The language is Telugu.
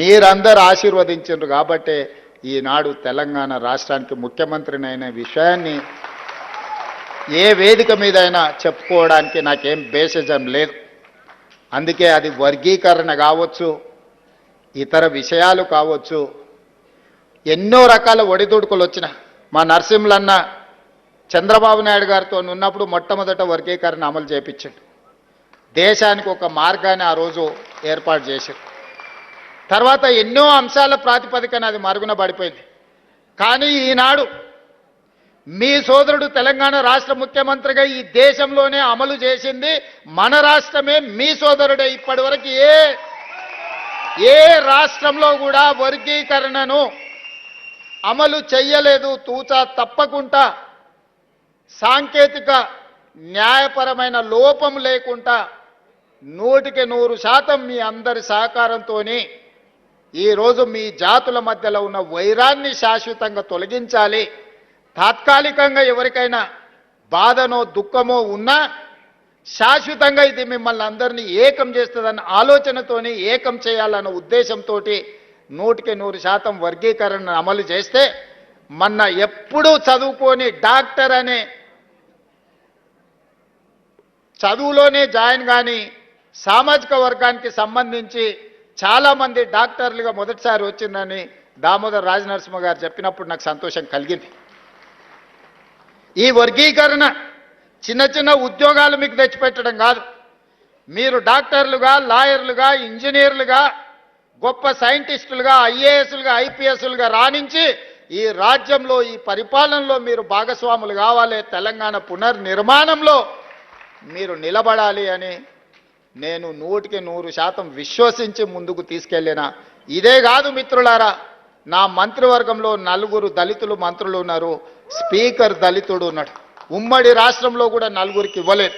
మీరందరూ ఆశీర్వదించారు కాబట్టే ఈనాడు తెలంగాణ రాష్ట్రానికి ముఖ్యమంత్రినైన విషయాన్ని ఏ వేదిక మీద అయినా చెప్పుకోవడానికి నాకేం బేసిజం లేదు. అందుకే అది వర్గీకరణ కావచ్చు ఇతర విషయాలు కావచ్చు ఎన్నో రకాల ఒడిదుడుకులు వచ్చిన మా నరసింహలన్న చంద్రబాబు నాయుడు గారితో ఉన్నప్పుడు మొట్టమొదట వర్గీకరణ అమలు చేపించాడు. దేశానికి ఒక మార్గాన్ని ఆ రోజు ఏర్పాటు చేశారు తర్వాత ఎన్నో అంశాల ప్రాతిపదికన అది మరుగున పడిపోయింది. కానీ ఈనాడు మీ సోదరుడు తెలంగాణ రాష్ట్ర ముఖ్యమంత్రిగా ఈ దేశంలోనే అమలు చేసింది మన రాష్ట్రమే మీ సోదరుడే ఇప్పటి వరకు ఏ ఏ రాష్ట్రంలో కూడా వర్గీకరణను అమలు చెయ్యలేదు. తూచా తప్పకుండా సాంకేతిక న్యాయపరమైన లోపం లేకుండా నూటికి నూరు శాతం మీ అందరి సహకారంతోనే ఈరోజు మీ జాతుల మధ్యలో ఉన్న వైరాన్ని శాశ్వతంగా తొలగించాలి. తాత్కాలికంగా ఎవరికైనా బాధనో దుఃఖమో ఉన్నా శాశ్వతంగా ఇది మిమ్మల్ని అందరినీ ఏకం చేస్తుందన్న ఆలోచనతోని ఏకం చేయాలన్న ఉద్దేశంతో నూటికి నూరు శాతం వర్గీకరణ అమలు చేస్తే మొన్న ఎప్పుడూ చదువుకొని డాక్టర్ అనే చదువులోనే జాయిన్ కానీ సామాజిక వర్గానికి సంబంధించి చాలామంది డాక్టర్లుగా మొదటిసారి వచ్చిందని దామోదర్ రాజనరసింహ గారు చెప్పినప్పుడు నాకు సంతోషం కలిగింది. ఈ వర్గీకరణ చిన్న చిన్న ఉద్యోగాలు మీకు తెచ్చిపెట్టడం కాదు. మీరు డాక్టర్లుగా లాయర్లుగా ఇంజనీర్లుగా గొప్ప సైంటిస్టులుగా ఐఏఎస్లుగా ఐపీఎస్లుగా రాణించి ఈ రాజ్యంలో ఈ పరిపాలనలో మీరు భాగస్వాములు కావాలి. తెలంగాణ పునర్నిర్మాణంలో మీరు నిలబడాలి అని నేను నూటికి నూరు శాతం విశ్వసించి ముందుకు తీసుకెళ్ళిన. ఇదే కాదు మిత్రులారా నా మంత్రివర్గంలో నలుగురు దళితులు మంత్రులు ఉన్నారు. స్పీకర్ దళితుడు ఉన్నాడు. ఉమ్మడి రాష్ట్రంలో కూడా నలుగురికి ఇవ్వలేదు.